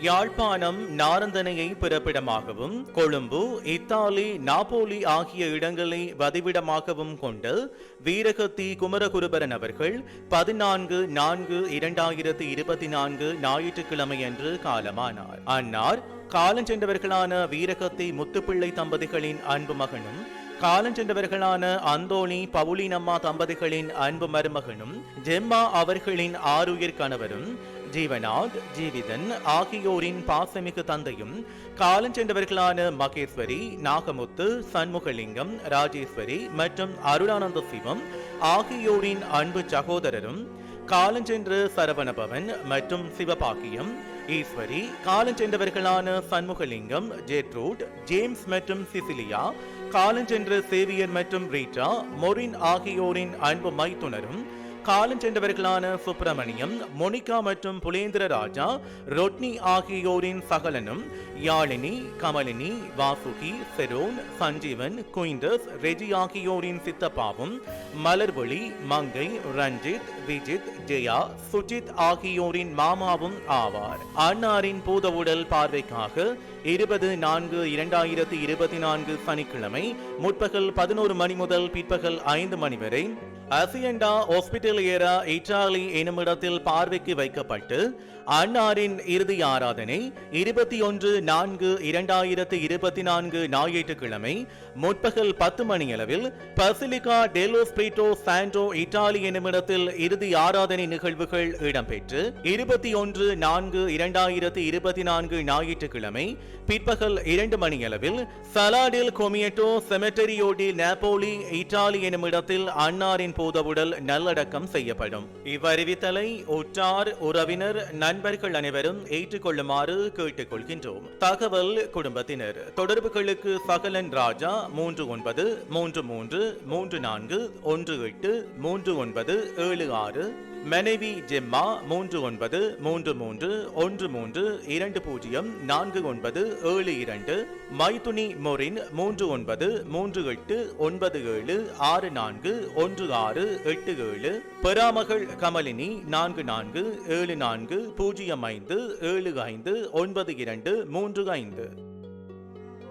யாழ்ப்பாணம் நாரந்தனையை பிறப்பிடமாகவும் Colombo Italy Napoli ஆகிய இடங்களை வதிவிடமாகவும் கொண்டு வீரகத்தி குமரகுருபரன் அவர்கள் பதினான்கு நான்கு இரண்டாயிரத்தி இருபத்தி நான்கு ஞாயிற்றுக்கிழமையன்று காலமானார். அன்னார் காலஞ்சென்றவர்களான வீரகத்தி முத்துப்பிள்ளை தம்பதிகளின் அன்பு மகனும் காலஞ்சென்றவர்களான அந்தோணி பவுலினம்மா தம்பதிகளின் அன்பு மருமகனும் ஜெம்மா அவர்களின் ஆருயிர் கணவரும் ஜீவநாத் ஜீவிதன் ஆகியோரின் பாசமிகு தந்தையும் காலஞ்சென்றவர்களான மகேஸ்வரி நாகமுத்து சண்முகலிங்கம் ராஜேஸ்வரி மற்றும் அருளானந்த சிவம் ஆகியோரின் அன்பு சகோதரரும் காலஞ்சென்று சரவணபவன் மற்றும் சிவபாக்கியம் ஈஸ்வரி காலஞ்சென்றவர்களான சண்முகலிங்கம் ஜெட்ரூட் ஜேம்ஸ் மற்றும் சிசிலியா காலஞ்சென்ற சேவியர் மற்றும் ரீட்டா மொரின் ஆகியோரின் அன்பு மைத்துனரும் காலஞ்சென்றவர்களான சுப்பிரமணியம் மொனிகா மற்றும் புலேந்திர ராஜா ரொட்னி ஆகியோரின் சகலனும் Yalini Kamalini Vasuki Sharon Sanjeevan Quintus Reggie ஆகியோரின் சித்தப்பாவும் மலர்வொளி மங்கை ரஞ்சித் விஜித் ஜெயா சுஜித் ஆகியோரின் மாமாவும் ஆவார். அன்னாரின் பூதவுடல் பார்வைக்காக இருபது நான்கு இரண்டாயிரத்தி இருபத்தி நான்கு சனிக்கிழமை முற்பகல் பதினோரு மணி முதல் பிற்பகல் ஐந்து மணி வரை அசியண்டா ஹாஸ்பிட்டல் ஏரா இட்டாலி எனுமிடத்தில் பார்வைக்கு வைக்கப்பட்டு அன்னாரின் இறுதி ஆராதனை இருபத்தி ஒன்று நான்கு இரண்டாயிரத்தி இருபத்தி நான்கு ஞாயிற்றுக்கிழமை முற்பகல் பத்து மணியளவில் பசிலிகா டெலோ சாண்டோ இட்டாலி எனுமிடத்தில் இறுதி ஆராதனை நிகழ்வுகள் இடம்பெற்று இருபத்தி ஒன்று நான்கு இரண்டாயிரத்தி இருபத்தி நான்கு ஞாயிற்றுக்கிழமை பிற்பகல் இரண்டு மணியளவில் சலாடில் கொமியட்டோ செமெட்டரியோடி நாப்போலி இட்டாலி எனுமிடத்தில் அன்னாரின் பூதவுடல் நல்லடக்கம் செய்யப்படும். இவ்வறிவித்தலை உற்றார் உறவினர் நண்பர்கள் அனைவரும் ஏற்றுக்கொள்ளுமாறு கேட்டுக்கொள்கின்றோம். தகவல் குடும்பத்தினர். தொடர்புகளுக்கு சகலன் ராஜா மூன்று ஒன்பது மூன்று மூன்று மூன்று நான்கு ஒன்று எட்டு மூன்று ஒன்பது ஏழு ஆறு மனைவி ஜெம்மா மூன்று ஒன்பது மூன்று மூன்று ஒன்று மூன்று இரண்டு பூஜ்ஜியம் நான்கு ஒன்பது ஏழு இரண்டு மைதுனி மொரின் மூன்று ஒன்பது மூன்று எட்டு ஒன்பது ஏழு ஆறு நான்கு ஒன்று ஆறு எட்டு ஏழு பெறாமகள் கமலினி நான்கு நான்கு ஏழு நான்கு பூஜ்ஜியம் ஐந்து ஏழு ஐந்து ஒன்பது இரண்டு மூன்று ஐந்து.